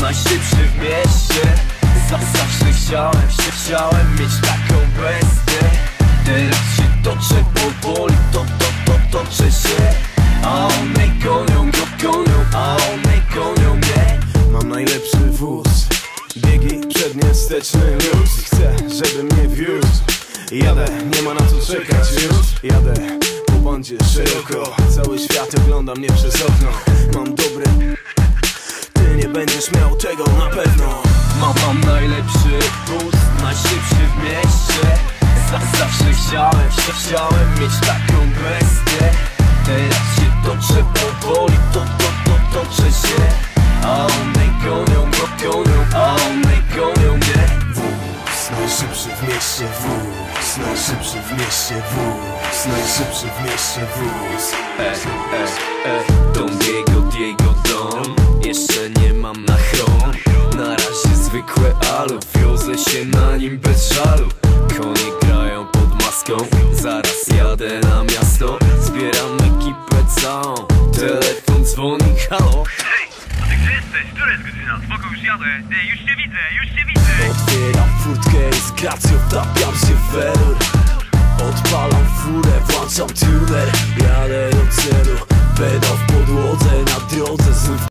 najszybszy w mieście. Za- Zawsze chciałem, chciałem mieć taką bestię. Teraz się toczę powoli, to, to, to, toczę się. A one gonią, go, gonią, a one gonią mnie. Mam najlepszy wóz Biegi przednie, wsteczny luz. Chcę, żeby mnie wiózł. Jadę, nie ma na co czekać już. Jadę po bandzie szeroko. Cały świat ogląda mnie przez okno. Mam nie będziesz miał tego na pewno. Mam, najlepszy bus, najszybszy w mieście. Za, Zawsze chciałem, chciałem mieć taką bestię. Teraz się toczę powoli, to, to, to, toczę się A one gonią, go, gonią, a one gonią mnie. Wóz najszybszy w mieście wóz. Najszybszy w mieście wóz. Najszybszy w mieście wóz. Ej, ej, ej Don Diego, Diego Don Jeszcze nie zwykłe alu Wiozę się na nim bez żalu Konie grają pod maską Zaraz jadę na miasto Zbieram ekipę całą Telefon dzwoni, halo gdzie jesteś? Która jest godzina? Spoko, już jadę. Ej, już cię widzę, już cię widzę. Otwieram furtkę i z gracją wtapiam się w error Odpalam furę, włączam tuner Jadę do celu